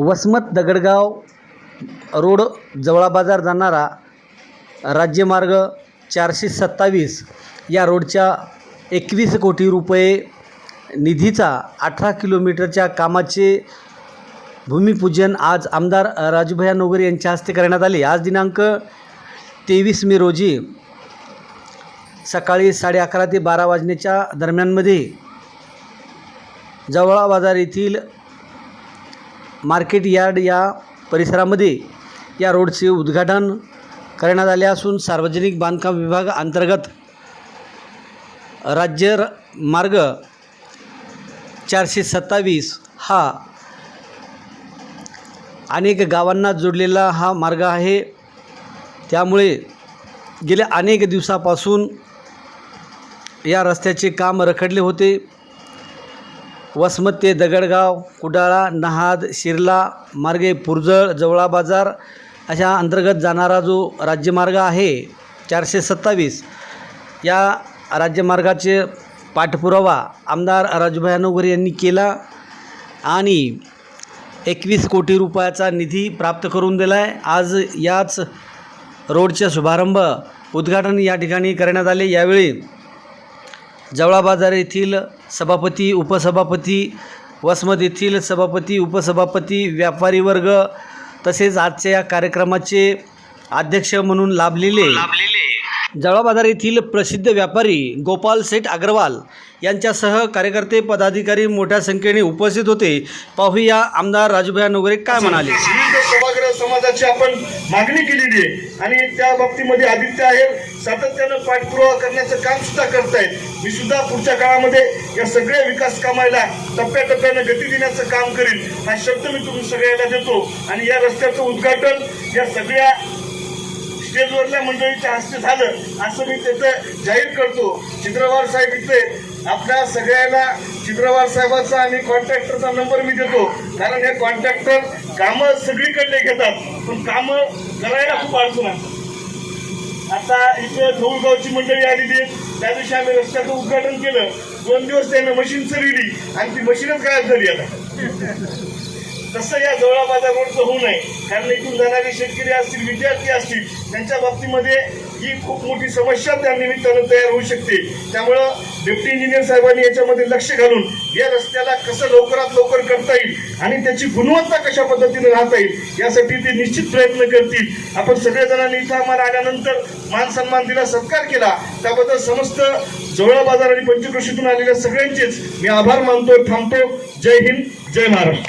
Vasmat Dagadgaon road जवळा बाजार जाणारा राज्यमार्ग चारशे सत्तावीस या रोडच्या एकवीस कोटी रुपये निधीचा अठरा किलोमीटरच्या कामाचे भूमिपूजन आज आमदार राजूभया नोगरे यांच्या हस्ते करण्यात आले. आज दिनांक तेवीस मे रोजी सकाळी साडे अकरा ते बारा वाजण्याच्या दरम्यानमध्ये जवळा बाजार येथील मार्केट यार्ड या परिसरामध्ये या रोडचे उद्घाटन करण्यात आले असून सार्वजनिक बांधकाम विभाग अंतर्गत राज्य र- मार्ग चारशे सत्तावीस हा अनेक गावांना जोडलेला हा मार्ग आहे. त्यामुळे गेल्या अनेक दिवसापासून या रस्त्याचे काम रखडले होते. वसमत ते दगडगाव कुडाळा नहाद शिरला मार्गे पुरजळ जवळा बाजार अशा अंतर्गत जाणारा जो राज्यमार्ग आहे चारशे सत्तावीस या राज्यमार्गाचे पाठपुरावा आमदार राजूभाई नोगरे यांनी केला आणि एकवीस कोटी रुपयाचा निधी प्राप्त करून दिला आहे आज याच रोडचा शुभारंभ उद्घाटन या ठिकाणी करण्यात आले. यावेळी जवळा बाजार येथील सभापती उपसभापती वसमत येथील सभापती उपसभापती व्यापारी वर्ग तसेच आजच्या या कार्यक्रमाचे अध्यक्ष म्हणून लाभलेले जवळा बाजार येथील प्रसिद्ध व्यापारी गोपाल सेठ अग्रवाल यांच्यासह कार्यकर्ते पदाधिकारी मोठ्या संख्येने उपस्थित होते. पाहूया आमदार राजूभाई नोगरे काय म्हणाले. विविध सभागृह समाजाची आपण मागणी केलेली आहे आणि त्या बाबतीमध्ये आदित्य आहे सातत्यानं पाठपुरावा करण्याचं काम सुद्धा करतायत मी सुद्धा पुढच्या काळामध्ये या सगळ्या विकास कामाला टप्प्याटप्प्यानं गती देण्याचं काम करीन. हा शब्द मी तुम्ही सगळ्यांना देतो. आणि या रस्त्याचं उद्घाटन या सगळ्या स्टेजवरल्या मंडळीच्या हस्ते झालं असं मी त्याचं जाहीर करतो. चित्रवार साहेब इथे आपल्या सगळ्याला चित्रवार साहेबांचा आणि कॉन्ट्रॅक्टरचा नंबर मी देतो. कारण हे कॉन्ट्रॅक्टर कामं सगळीकडले घेतात. पण कामं करायला खूप अडचण असतात आता इथं धौळगावची मंडळी आलेली आहे त्या दिवशी आम्ही रस्त्याचं उद्घाटन केलं. दोन दिवस त्यानं मशीन चरविली आणि ती मशीनच गायब झाली आता. तसं या जवळा बाजार रोडचं होऊ नये कारण इथून जाणारे शेतकरी असतील विद्यार्थी असतील त्यांच्या बाबतीमध्ये ही खूप मोठी समस्या त्या निमित्तानं तयार होऊ शकते. त्यामुळं डेप्टी इंजिनियर साहेबांनी याच्यामध्ये लक्ष घालून या रस्त्याला कसं लवकरात लवकर करता येईल आणि त्याची गुणवत्ता कशा पद्धतीने राहता येईल यासाठी ते निश्चित प्रयत्न करतील. आपण सगळेजणांनी इथं आम्हाला आल्यानंतर मान सन्मान दिला सत्कार केला. त्याबद्दल समस्त जवळा बाजार आणि पंचकृषीतून आलेल्या सगळ्यांचेच मी आभार मानतो थांबतो. जय हिंद जय महाराष्ट्र.